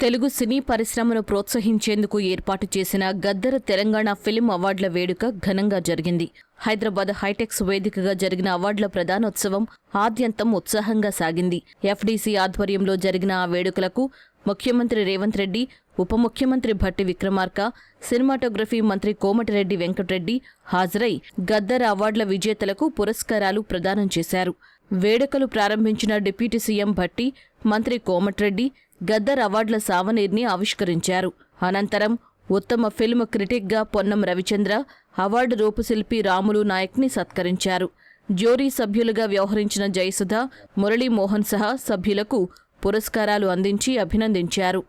తెలుగు సినీ పరిశ్రమను ప్రోత్సహించేందుకు ఏర్పాటు చేసిన గద్దర తెలంగాణ ఫిల్మ్ అవార్డుల వేడుక ఘనంగా జరిగింది. హైదరాబాద్ హైటెక్స్ వేదికగా జరిగిన అవార్డుల ప్రధానోత్సవం ఆద్యంతం ఉత్సాహంగా సాగింది. ఎఫ్డీసీ ఆధ్వర్యంలో జరిగిన ఆ వేడుకలకు ముఖ్యమంత్రి రేవంత్ రెడ్డి ఉప ముఖ్యమంత్రి భట్టి విక్రమార్క సినిమాటోగ్రఫీ మంత్రి కోమటిరెడ్డి వెంకటరెడ్డి హాజరై గద్దర్ అవార్డుల విజేతలకు పురస్కారాలు ప్రదానం చేశారు. వేడుకలు ప్రారంభించిన డిప్యూటీ సీఎం భట్టి మంత్రి కోమటిరెడ్డి గద్దర్ అవార్డుల సావనీర్ని ఆవిష్కరించారు. అనంతరం ఉత్తమ ఫిల్మ్ క్రిటిక్గా పొన్నం రవిచంద్ర అవార్డు రూపశిల్పి రాములు నాయక్ని సత్కరించారు. జ్యూరీ సభ్యులుగా వ్యవహరించిన జయసుధ మురళీమోహన్ సహా సభ్యులకు పురస్కారాలు అందించి అభినందించారు.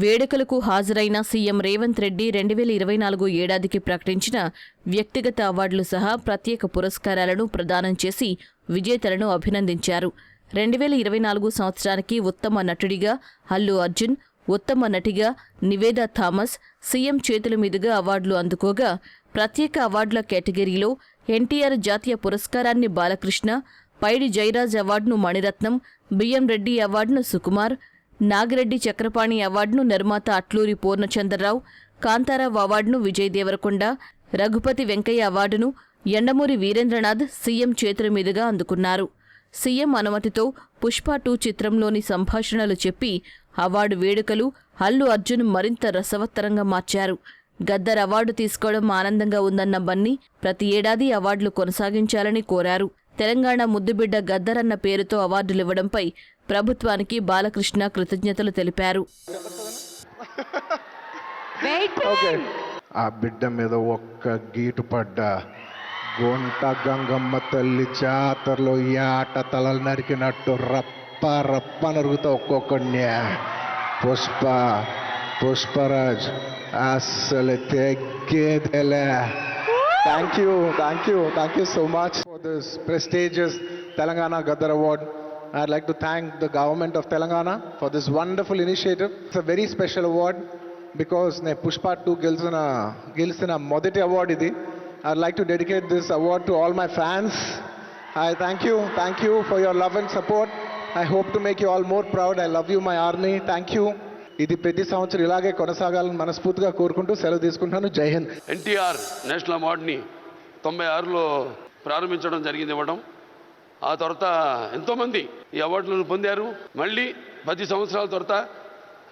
వేడుకలకు హాజరైన సీఎం రేవంత్ రెడ్డి రెండు వేల ఇరవై నాలుగు ఏడాదికి ప్రకటించిన వ్యక్తిగత అవార్డులు సహా ప్రత్యేక పురస్కారాలను ప్రదానం చేసి విజేతలను అభినందించారు. రెండు వేల ఇరవై నాలుగు సంవత్సరానికి ఉత్తమ నటుడిగా అల్లు అర్జున్ ఉత్తమ నటిగా నివేదా థామస్ సీఎం చేతుల మీదుగా అవార్డులు అందుకోగా ప్రత్యేక అవార్డుల కేటగిరీలో ఎన్టీఆర్ జాతీయ పురస్కారాన్ని బాలకృష్ణ పైడి జయరాజ్ అవార్డును మణిరత్నం బిఎం రెడ్డి అవార్డును సుకుమార్ నాగిరెడ్డి చక్రపాణి అవార్డును నిర్మాత అట్లూరి పూర్ణచంద్రరావు కాంతారావు అవార్డును విజయ్ దేవరకొండ రఘుపతి వెంకయ్య అవార్డును ఎండమూరి వీరేంద్రనాథ్ సీఎం చేతుల మీదుగా అందుకున్నారు. సీఎం అనుమతితో పుష్ప టూ చిత్రంలోని సంభాషణలు చెప్పి అవార్డు వేడుకలు అల్లు అర్జున్ మరింత రసవత్తరంగా మార్చారు. గద్దర్ అవార్డు తీసుకోవడం ఆనందంగా ఉందన్న బన్నీ ప్రతి ఏడాది అవార్డులు కొనసాగించాలని కోరారు. తెలంగాణ ముద్దుబిడ్డ గద్దర్ అన్న పేరుతో అవార్డులివ్వడంపై ప్రభుత్వానికి బాలకృష్ణ కృతజ్ఞతలు తెలిపారు. ఆ బిడ్డ మీద ఒక్క గీటు పడ్డా. గుంట గంగమ్మ తల్లి జాతరలో ఈ ఆట తలలు నరికినట్టు రప్ప రప్ప నరుగుతా ఒక్కొక్కడిని. పుష్ప పుష్పరాజ్ అస్సలు తెగ్గేదేలే thank you thank you thank you so much for this prestigious Telangana Gaddar award I'd like to thank the government of Telangana for this wonderful initiative. It's a very special award because ne Pushpa 2 గెలిచిన గెలిచిన మొదటి award ఇది I'd like to dedicate this award to all my fans. I thank you, thank you for your love and support. I hope to make you all more proud. I love you, my army. Thank you. ఇది ప్రతి సంవత్సరం ఇలాగే కొనసాగాలని మనస్ఫూర్తిగా కోరుకుంటూ సెలవు తీసుకుంటాను జై హింద్ ఎన్టీఆర్ నేషనల్ అవార్డుని తొంభై ఆరులో ప్రారంభించడం జరిగింది ఇవ్వడం ఆ తర్వాత ఎంతోమంది ఈ అవార్డులను పొందారు. మళ్ళీ పది సంవత్సరాల తర్వాత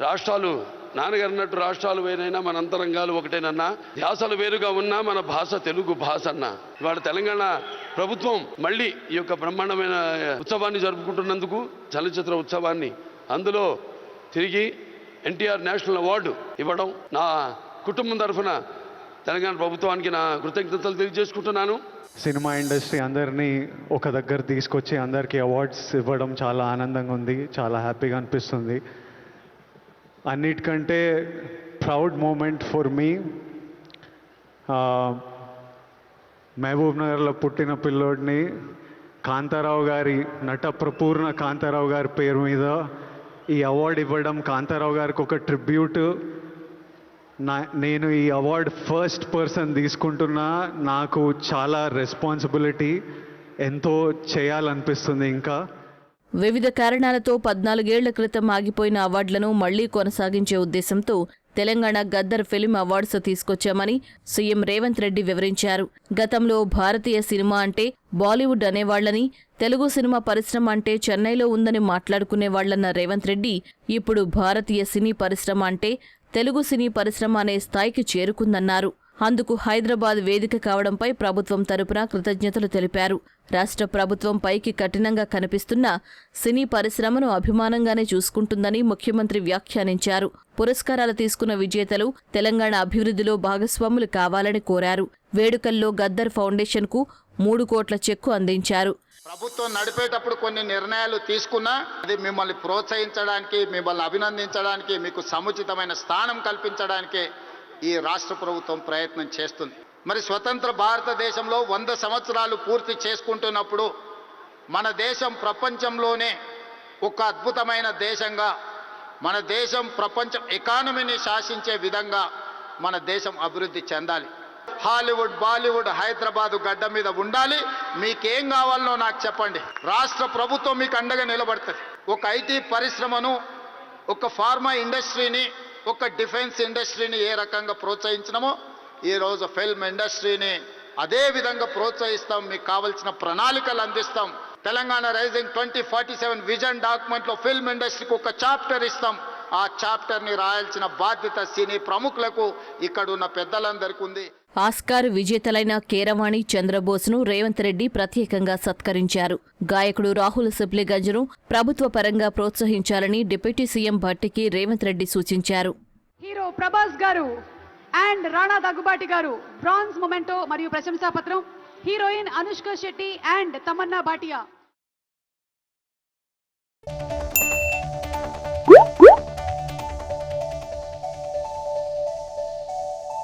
రాష్ట్రాలు నాన్నగారు అన్నట్టు రాష్ట్రాలు వేరైనా మన అంతరంగాలు ఒకటేనన్నా ధ్యాసలు వేరుగా ఉన్నా మన భాష తెలుగు భాష అన్న. ఇవాళ తెలంగాణ ప్రభుత్వం మళ్ళీ ఈ యొక్క బ్రహ్మాండమైన ఉత్సవాన్ని జరుపుకుంటున్నందుకు చలనచిత్ర ఉత్సవాన్ని అందులో తిరిగి ఎన్టీఆర్ నేషనల్ అవార్డు ఇవ్వడం నా కుటుంబం తరఫున తెలంగాణ ప్రభుత్వానికి నా కృతజ్ఞతలు తెలియజేసుకుంటున్నాను. సినిమా ఇండస్ట్రీ అందరినీ ఒక దగ్గర తీసుకొచ్చి అందరికీ అవార్డ్స్ ఇవ్వడం చాలా ఆనందంగా ఉంది చాలా హ్యాపీగా అనిపిస్తుంది. అన్నిటికంటే proud moment for me. Mahabub నగర్లో పుట్టిన పిల్లోడిని కాంతారావు గారి నట ప్రపూర్ణ కాంతారావు గారి పేరు మీద ఈ అవార్డు ఇవ్వడం కాంతారావు గారికి ఒక ట్రిబ్యూట్. నా నేను ఈ అవార్డ్ ఫస్ట్ పర్సన్ తీసుకుంటున్నా. నాకు చాలా రెస్పాన్సిబిలిటీ ఎంతో చేయాలనిపిస్తుంది ఇంకా. వివిధ కారణాలతో పద్నాలుగేళ్ళ క్రితం ఆగిపోయిన అవార్డులను మళ్ళీ కొనసాగించే ఉద్దేశంతో తెలంగాణ గద్దర్ ఫిల్మ్ అవార్డ్స్ తీసుకొచ్చామని సీఎం రేవంత్ రెడ్డి వివరించారు. గతంలో భారతీయ సినిమా అంటే బాలీవుడ్ అనేవాళ్ళని తెలుగు సినిమా పరిశ్రమ అంటే చెన్నైలో ఉందని మాట్లాడుకునేవాళ్ళన్న రేవంత్ రెడ్డి ఇప్పుడు భారతీయ సినీ పరిశ్రమ అంటే తెలుగు సినీ పరిశ్రమ అనే స్థాయికి చేరుకుందన్నారు. అందుకు హైదరాబాద్ వేదిక కావడంపై ప్రభుత్వం తరపున కృతజ్ఞతలు తెలిపారు. రాష్ట్ర ప్రభుత్వం పైకి కఠినంగా కనిపిస్తున్న సినీ పరిశ్రమను అభిమానంగానే చూసుకుంటుందని ముఖ్యమంత్రి వ్యాఖ్యానించారు. పురస్కారాలు తీసుకున్న విజేతలు తెలంగాణ అభివృద్ధిలో భాగస్వాములు కావాలని కోరారు. వేడుకల్లో గద్దర్ ఫౌండేషన్కు మూడు కోట్ల చెక్కు అందించారు. ప్రభుత్వం నడిపేటప్పుడు కొన్ని నిర్ణయాలు తీసుకున్నా అది మిమ్మల్ని ప్రోత్సహించడానికి మిమ్మల్ని అభినందించడానికి మీకు సముచితమైన స్థానం కల్పించడానికి ఈ రాష్ట్ర ప్రభుత్వం ప్రయత్నం చేస్తుంది. మరి స్వతంత్ర భారతదేశంలో వంద సంవత్సరాలు పూర్తి చేసుకుంటున్నప్పుడు మన దేశం ప్రపంచంలోనే ఒక అద్భుతమైన దేశంగా మన దేశం ప్రపంచం ఎకానమీని శాసించే విధంగా మన దేశం అభివృద్ధి చెందాలి. హాలీవుడ్ బాలీవుడ్ హైదరాబాదు గడ్డ మీద ఉండాలి. మీకేం కావాలనో నాకు చెప్పండి. రాష్ట్ర ప్రభుత్వం మీకు అండగా నిలబడుతుంది. ఒక ఐటీ పరిశ్రమను ఒక ఫార్మా ఇండస్ట్రీని ఒక డిఫెన్స్ ఇండస్ట్రీని ఏ రకంగా ప్రోత్సహించినమో ఈరోజు ఫిల్మ్ ఇండస్ట్రీని అదే విధంగా ప్రోత్సహిస్తాం. మీకు కావలసిన ప్రణాళికలు అందిస్తాం. Telangana rising twenty forty seven vision డాక్యుమెంట్లో film ఇండస్ట్రీకి ఒక చాప్టర్ ఇస్తాం. ఆ చాప్టర్ని రాయాల్సిన బాధ్యత సినీ ప్రముఖులకు ఇక్కడున్న పెద్దలందరికీ ఉంది ఆస్కార్ విజేతలైన కేరవాణి చంద్రబోస్ను రేవంత్ రెడ్డి ప్రత్యేకంగా సత్కరించారు. గాయకుడు రాహుల్ సిబ్లిగంజ్ను ప్రభుత్వ పరంగా ప్రోత్సహించాలని డిప్యూటీ సీఎం భట్టికి రేవంత్ రెడ్డి సూచించారు. హీరో ప్రభాస్ గారు అండ్ రాణా దగ్గుబాటి గారు బ్రాంజ్ మొమెంటో మరియు ప్రశంసాపత్రం హీరోయిన్ అనుష్క శెట్టి అండ్ తమన్నా భాటియా.